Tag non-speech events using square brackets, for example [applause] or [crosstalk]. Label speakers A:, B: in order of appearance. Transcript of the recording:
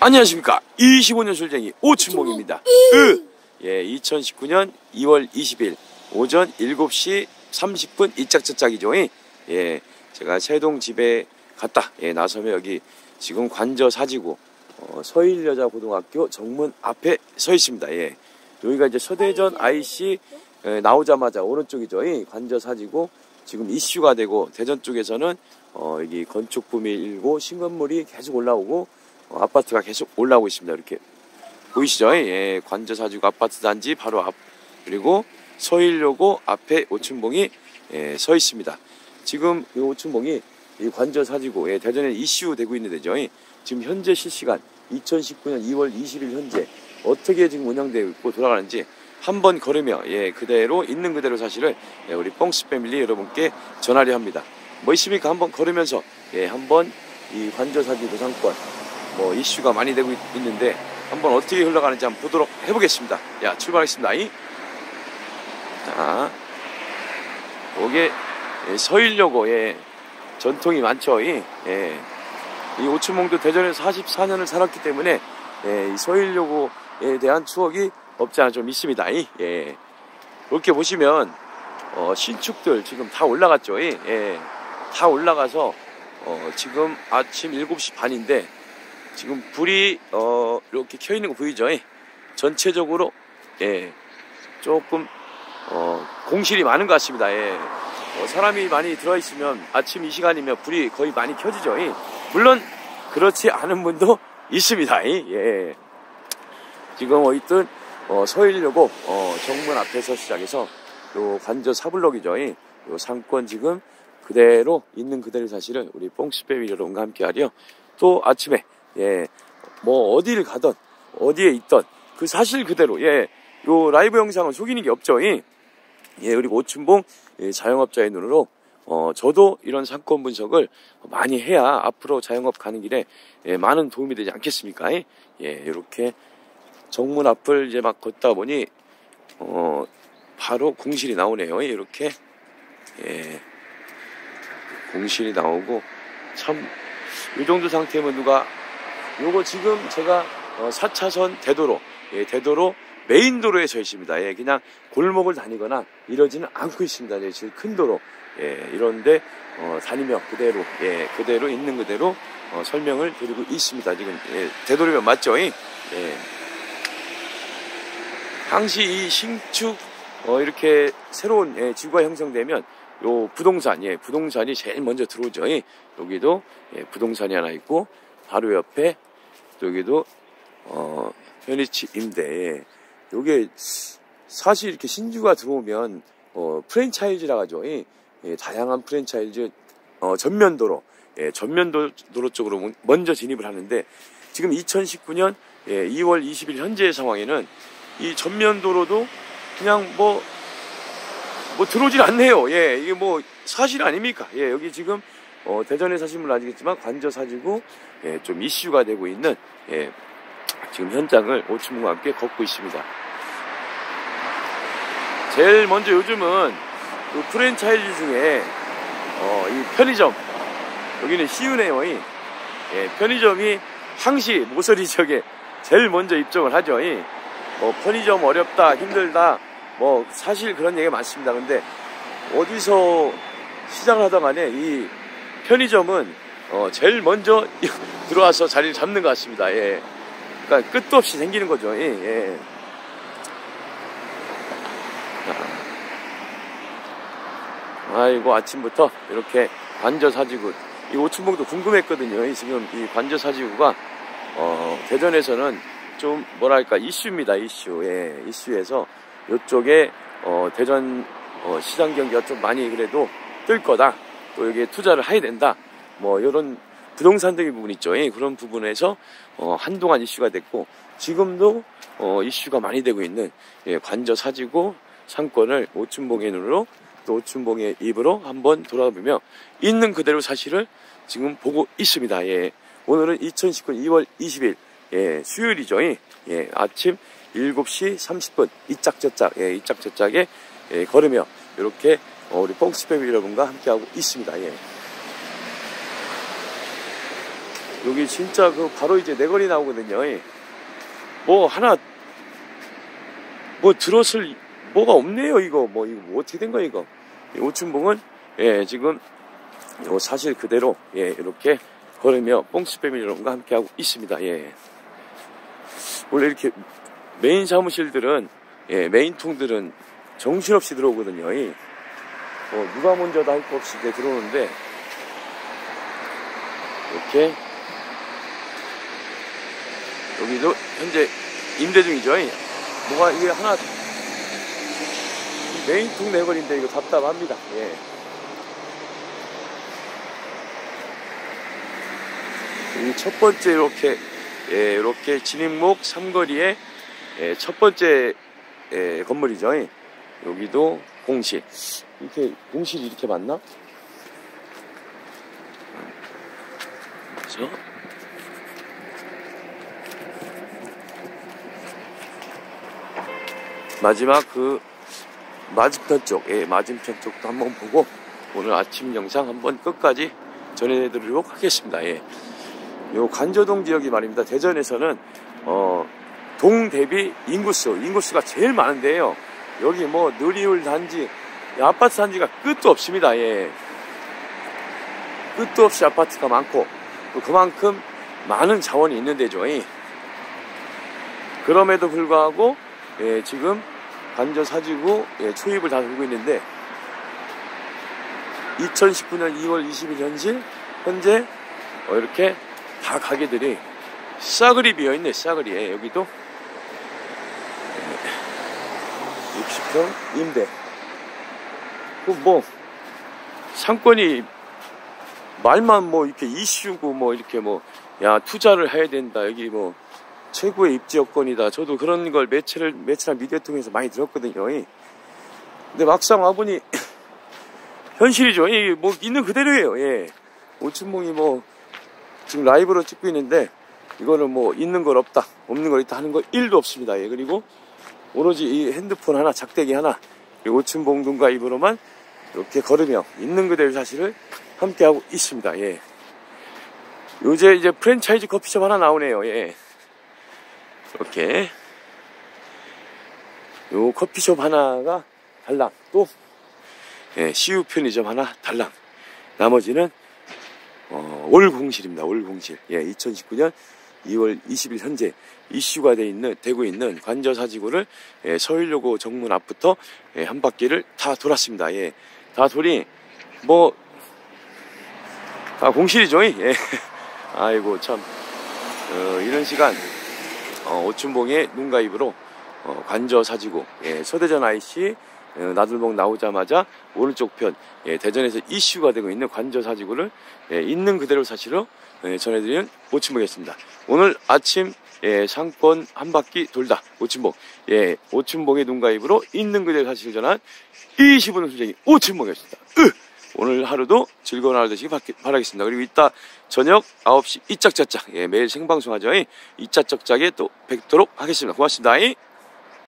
A: 안녕하십니까. 25년 술쟁이 오춘봉입니다. 으! 예, 2019년 2월 20일 오전 7시 30분 이짝저짝이죠. 예, 제가 세동 집에 갔다. 예, 나서면 여기 지금 관저 사지구 어, 서일여자고등학교 정문 앞에 서 있습니다. 예. 여기가 이제 서대전 IC 예, 나오자마자 오른쪽이죠. 예, 관저 사지구 지금 이슈가 되고 대전 쪽에서는 어, 여기 건축붐이 일고 신건물이 계속 올라오고 어, 아파트가 계속 올라오고 있습니다. 이렇게 보이시죠? 예, 관저사주구 아파트 단지 바로 앞 그리고 서일요고 앞에 오춘봉이 예, 서 있습니다. 지금 이 오춘봉이 이 관저사지구 예, 대전에 이슈 되고 있는 데죠. 예, 지금 현재 실시간 2019년 2월 20일 현재 어떻게 지금 운영되고 있고 돌아가는지 한번 걸으며 예, 그대로 있는 그대로 사실을 예, 우리 뽕스 패밀리 여러분께 전하려 합니다. 뭐 있습니까? 한번 걸으면서 예, 한번 이 관저사지구 상권 뭐 이슈가 많이 되고 있, 는데 한번 어떻게 흘러가는지 한번 보도록 해보겠습니다. 야 출발하겠습니다. 이. 자, 요게 예, 서일여고에 전통이 많죠. 이, 예. 이 오춘몽도 대전에서 44년을 살았기 때문에 예, 이 서일여고에 대한 추억이 없지 않아 좀 있습니다. 이, 예. 이렇게 보시면 어, 신축들 지금 다 올라갔죠. 이, 예. 다 올라가서 어, 지금 아침 7시 반인데 지금 불이 어, 이렇게 켜 있는 거 보이죠? 예. 전체적으로 예, 조금 어, 공실이 많은 것 같습니다. 예. 어, 사람이 많이 들어 있으면 아침 이 시간이면 불이 거의 많이 켜지죠. 예. 물론 그렇지 않은 분도 [laughs] 있습니다. 예. 지금 어쨌든 어, 서일여고 어, 정문 앞에서 시작해서 요 관저 사블럭이죠. 예. 요 상권 지금 그대로 있는 그대로 사실은 우리 뽕스베비 여러분과 함께 하려 또 아침에 예, 뭐 어디를 가던 어디에 있던 그 사실 그대로 예, 요 라이브 영상은 속이는 게 없죠. 예, 예 그리고 오춘봉 예, 자영업자의 눈으로 어, 저도 이런 상권 분석을 많이 해야 앞으로 자영업 가는 길에 예, 많은 도움이 되지 않겠습니까? 예, 이렇게 정문 앞을 이제 막 걷다 보니 어, 바로 공실이 나오네요. 예, 이렇게 예, 공실이 나오고 참 이 정도 상태면 누가 요거 지금 제가 4차선 어, 대도로, 예, 대도로 메인 도로에 서 있습니다. 예, 그냥 골목을 다니거나 이러지는 않고 있습니다. 예, 제일 큰 도로. 예, 이런데 어, 다니며 그대로, 예, 그대로 있는 그대로 어, 설명을 드리고 있습니다. 지금 예, 대도로면 맞죠? 예. 항시 이 신축 어, 이렇게 새로운 예, 지구가 형성되면 요 부동산, 예, 부동산이 제일 먼저 들어오죠. 예. 여기도 예, 부동산이 하나 있고 바로 옆에 여기도 어, 현위치 임대 요게 사실 이렇게 신주가 들어오면 어, 프랜차이즈라 하죠. 예, 예, 다양한 프랜차이즈 어, 전면도로 예, 전면도로 쪽으로 먼저 진입을 하는데 지금 2019년 예, 2월 20일 현재 상황에는 이 전면도로도 그냥 뭐, 뭐 들어오질 않네요. 예, 이게 뭐 사실 아닙니까? 예, 여기 지금 어, 대전에 사신 분은 아시겠지만 관저 사지고 예, 좀 이슈가 되고 있는 예, 지금 현장을 오춘문과 함께 걷고 있습니다. 제일 먼저 요즘은 그 프랜차이즈 중에 어, 이 편의점 여기는 시운네요 예, 편의점이 항시 모서리 지역에 제일 먼저 입점을 하죠. 이. 뭐 편의점 어렵다 힘들다 뭐 사실 그런 얘기가 많습니다. 근데 어디서 시장을 하다 간에 이 편의점은 어, 제일 먼저 [laughs] 들어와서 자리를 잡는 것 같습니다. 예. 그러니까 끝도 없이 생기는 거죠. 예, 예. 아이고 아침부터 이렇게 관저 사지구 이 오춘봉도 궁금했거든요. 지금 이 관저 사지구가 어, 대전에서는 좀 뭐랄까 이슈입니다. 이슈. 예, 이슈에서 이쪽에 어, 대전 어, 시장 경기가 좀 많이 그래도 뜰 거다. 또 여기에 투자를 해야 된다. 뭐 이런 부동산적인 부분 있죠. 예, 그런 부분에서 어, 한동안 이슈가 됐고 지금도 어, 이슈가 많이 되고 있는 예, 관저 사지고 상권을 오춘봉의 눈으로 또 오춘봉의 입으로 한번 돌아보며 있는 그대로 사실을 지금 보고 있습니다. 예, 오늘은 2019년 2월 20일 예, 수요일이죠. 예, 예 아침 7시 30분 이짝저짝 예, 이짝저짝에 예, 걸으며 이렇게 어, 우리 뽕스 패밀 여러분과 함께하고 있습니다. 예. 여기 진짜 그 바로 이제 내거리 나오거든요. 예. 뭐 하나 뭐 들었을 뭐가 없네요 이거 뭐 이거 뭐 어떻게 된 거야 이거 이 오춘봉은 예 지금 요 사실 그대로 예 이렇게 걸으며 뽕스 패밀리 여러분과 함께 하고 있습니다 예 원래 이렇게 메인 사무실들은 예 메인 통들은 정신없이 들어오거든요 예. 뭐 누가 먼저다 할 거 없이 이렇게 들어오는데 이렇게 여기도 현재 임대 중이죠. 뭐가 이게 하나 메인 통 내버린데 이거 답답합니다. 예. 이첫 번째 이렇게 예, 이렇게 진입목 삼거리의 예, 첫 번째 예, 건물이죠. 예. 여기도 공실. 이렇게 공실이 이렇게 맞나? 그렇죠? 마지막 그 맞은편 쪽, 예, 맞은편 쪽도 한번 보고 오늘 아침 영상 한번 끝까지 전해드리도록 하겠습니다. 예. 요 간저동 지역이 말입니다. 대전에서는 어, 동 대비 인구수, 인구수가 제일 많은데요. 여기 뭐 느리울 단지, 아파트 단지가 끝도 없습니다. 예. 끝도 없이 아파트가 많고 또 그만큼 많은 자원이 있는 데죠. 예. 그럼에도 불구하고 예, 지금 관저 사지구 예, 초입을 다 들고 있는데 2019년 2월 20일 현실 현재 어, 이렇게 다 가게들이 싸그리 비어있네 싸그리 예, 여기도 60평 임대 그 뭐 상권이 말만 뭐 이렇게 이슈고 뭐 이렇게 뭐 야 투자를 해야 된다 여기 뭐 최고의 입지 여건이다. 저도 그런 걸 매체를, 매체나 미디어 통해서 많이 들었거든요. 근데 막상 와보니, [clears throat] 현실이죠. 예, 뭐, 있는 그대로예요. 예. 오춘봉이 뭐, 지금 라이브로 찍고 있는데, 이거는 뭐, 있는 걸 없다, 없는 걸 있다 하는 거 1도 없습니다. 예. 그리고, 오로지 이 핸드폰 하나, 작대기 하나, 그리고 오춘봉 눈과 입으로만 이렇게 걸으며, 있는 그대로 사실을 함께하고 있습니다. 예. 요새 이제 프랜차이즈 커피숍 하나 나오네요. 예. 이렇게 요 커피숍 하나가 달랑 또 예, CU 편의점 하나 달랑 나머지는 어, 올 공실입니다. 올 공실. 예, 2019년 2월 20일 현재 이슈가 돼 있는 되고 있는 관저 사지구를 예, 서울요고 정문 앞부터 예, 한 바퀴를 다 돌았습니다. 예, 다 돌이 뭐 아, 공실이죠. 예. [laughs] 아이고 참 어, 이런 시간 어, 오춘봉의 눈가입으로 어, 관저 사지구 예, 서대전 IC 어, 나들목 나오자마자 오른쪽 편 예, 대전에서 이슈가 되고 있는 관저 사지구를 예, 있는 그대로 사실로 예, 전해드리는 오춘봉이었습니다. 오늘 아침 예, 상권 한 바퀴 돌다 오춘봉 예, 오춘봉의 눈가입으로 있는 그대로 사실을 전한 25년 수쟁이 오춘봉이었습니다. 으! 오늘 하루도 즐거운 하루 되시기 바라겠습니다. 그리고 이따 저녁 9시 이짝짝짝 예, 매일 생방송하죠. 이짝짝짝에 또 뵙도록 하겠습니다. 고맙습니다.